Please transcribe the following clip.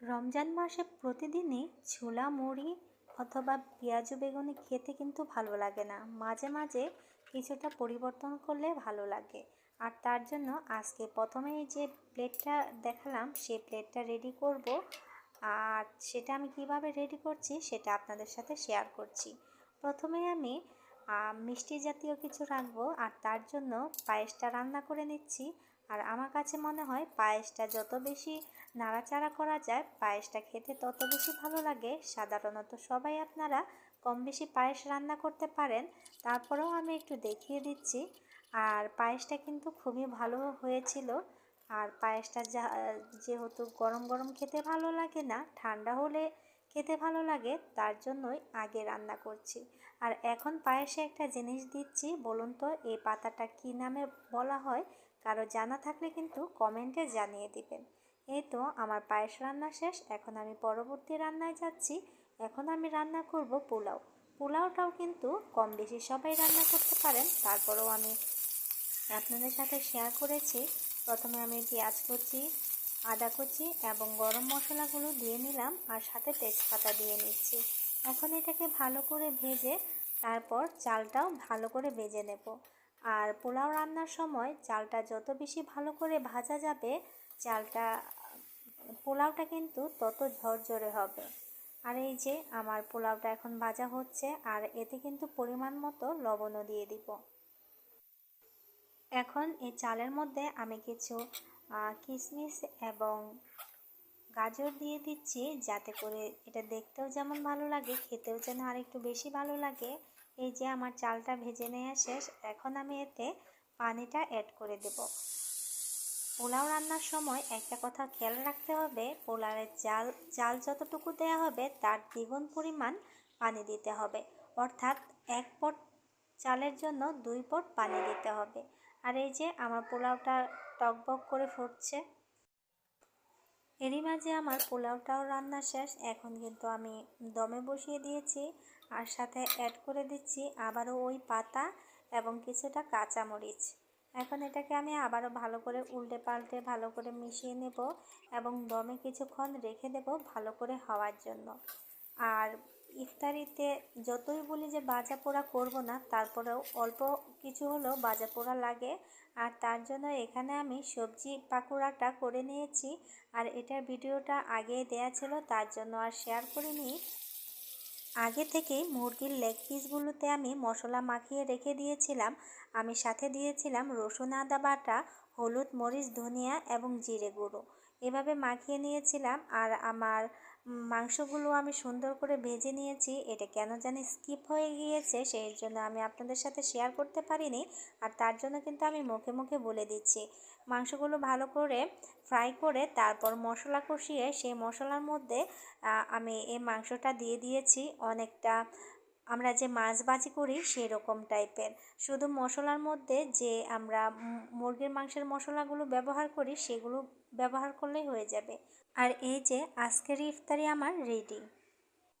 রমজান মাসে প্রতিদিনই ছোলা, মুড়ি অথবা পেঁয়াজু বেগুনি খেতে কিন্তু ভালো লাগে না। মাঝে মাঝে কিছুটা পরিবর্তন করলে ভালো লাগে। আর তার জন্য আজকে প্রথমেই যে প্লেটটা দেখালাম সেই প্লেটটা রেডি করব। আর সেটা আমি কীভাবে রেডি করছি সেটা আপনাদের সাথে শেয়ার করছি। প্রথমে আমি মিষ্টি জাতীয় কিছু রাখব। আর তার জন্য পায়েসটা রান্না করে নিচ্ছি। আর আমার কাছে মনে হয় পায়েসটা যত বেশি নাড়াচাড়া করা যায়, পায়েসটা খেতে তত বেশি ভালো লাগে। সাধারণত সবাই আপনারা কম বেশি পায়েস রান্না করতে পারেন। তারপরেও আমি একটু দেখিয়ে দিচ্ছি। আর পায়েসটা কিন্তু খুবই ভালো হয়েছিল। আর পায়েসটা যা, যেহেতু গরম গরম খেতে ভালো লাগে না, ঠান্ডা হলে খেতে ভালো লাগে, তার জন্যই আগে রান্না করছি। আর এখন পায়েসে একটা জিনিস দিচ্ছি, বলুন তো এই পাতাটা কী নামে বলা হয়? কারও জানা থাকলে কিন্তু কমেন্টে জানিয়ে দিবেন। এই তো আমার পায়েস রান্না শেষ, এখন আমি পরবর্তী রান্নায় যাচ্ছি। এখন আমি রান্না করব পোলাও। পোলাওটাও কিন্তু কম বেশি সবাই রান্না করতে পারেন, তারপরেও আমি আপনাদের সাথে শেয়ার করেছি। প্রথমে আমি পেঁয়াজ কুচি, আদা কুচি এবং গরম মশলাগুলো দিয়ে নিলাম আর সাথে তেজপাতা দিয়ে নিচ্ছি। এখন এটাকে ভালো করে ভেজে তারপর চালটাও ভালো করে ভেজে নেব। আর পোলাও রান্নার সময় চালটা যত বেশি ভালো করে ভাজা যাবে, চালটা, পোলাওটা কিন্তু তত ঝরঝরে হবে। আর এই যে আমার পোলাওটা এখন ভাজা হচ্ছে, আর এতে কিন্তু পরিমাণ মতো লবণও দিয়ে দিব। এখন এই চালের মধ্যে আমি কিছু কিশমিশ এবং গাজর দিয়ে দিচ্ছি, যাতে করে এটা দেখতেও যেমন ভালো লাগে, খেতেও যেন আর একটু বেশি ভালো লাগে। এই যে আমার চালটা ভেজে নেওয়া শেষ, এখন আমি এতে পানিটা অ্যাড করে দেব। পোলাও রান্নার সময় একটা কথা খেয়াল রাখতে হবে, পোলাওয়ের চাল চাল যতটুকু দেওয়া হবে তার দ্বিগুণ পরিমাণ পানি দিতে হবে। অর্থাৎ এক পট চালের জন্য দুই পট পানি দিতে হবে। আর এই যে আমার পোলাওটা টকবক করে ফুটছে। এরই মাঝে আমার পোলাওটাও রান্না শেষ, এখন কিন্তু আমি দমে বসিয়ে দিয়েছি। আর সাথে অ্যাড করে দিচ্ছি আবারও ওই পাতা এবং কিছুটা কাঁচামরিচ। এখন এটাকে আমি আবারও ভালো করে উল্টে পাল্টে ভালো করে মিশিয়ে নেব এবং দমে কিছুক্ষণ রেখে দেব ভালো করে হওয়ার জন্য। আর ইফতারিতে যতই বলি যে বাজা পোড়া করব না, তারপরেও অল্প কিছু হলেও বাজা পোড়া লাগে। আর তার জন্য এখানে আমি সবজি পাকোড়াটা করে নিয়েছি। আর এটার ভিডিওটা আগে দেয়া ছিল, তার জন্য আর শেয়ার করিনি। আগে থেকে মুরগির লেগ পিসগুলোতে আমি মশলা মাখিয়ে রেখে দিয়েছিলাম। আমি সাথে দিয়েছিলাম রসুন, আদা বাটা, হলুদ, মরিচ, ধনিয়া এবং জিরে গুঁড়ো। এভাবে মাখিয়ে নিয়েছিলাম আর আমার মাংসগুলো আমি সুন্দর করে ভেজে নিয়েছি। এটা কেন জানি স্কিপ হয়ে গিয়েছে, সেই জন্য আমি আপনাদের সাথে শেয়ার করতে পারিনি আর তার জন্য কিন্তু আমি মুখে মুখে বলে দিচ্ছি। মাংসগুলো ভালো করে ফ্রাই করে তারপর মশলা কষিয়ে সেই মশলার মধ্যে আমি এই মাংসটা দিয়ে দিয়েছি। অনেকটা আমরা যে মাছ ভাজি করি সেই রকম টাইপের। শুধু মশলার মধ্যে যে আমরা মুরগির মাংসের মশলাগুলো ব্যবহার করি সেগুলো ব্যবহার করলেই হয়ে যাবে। আর এই যে আজকের ইফতারি আমার রেডি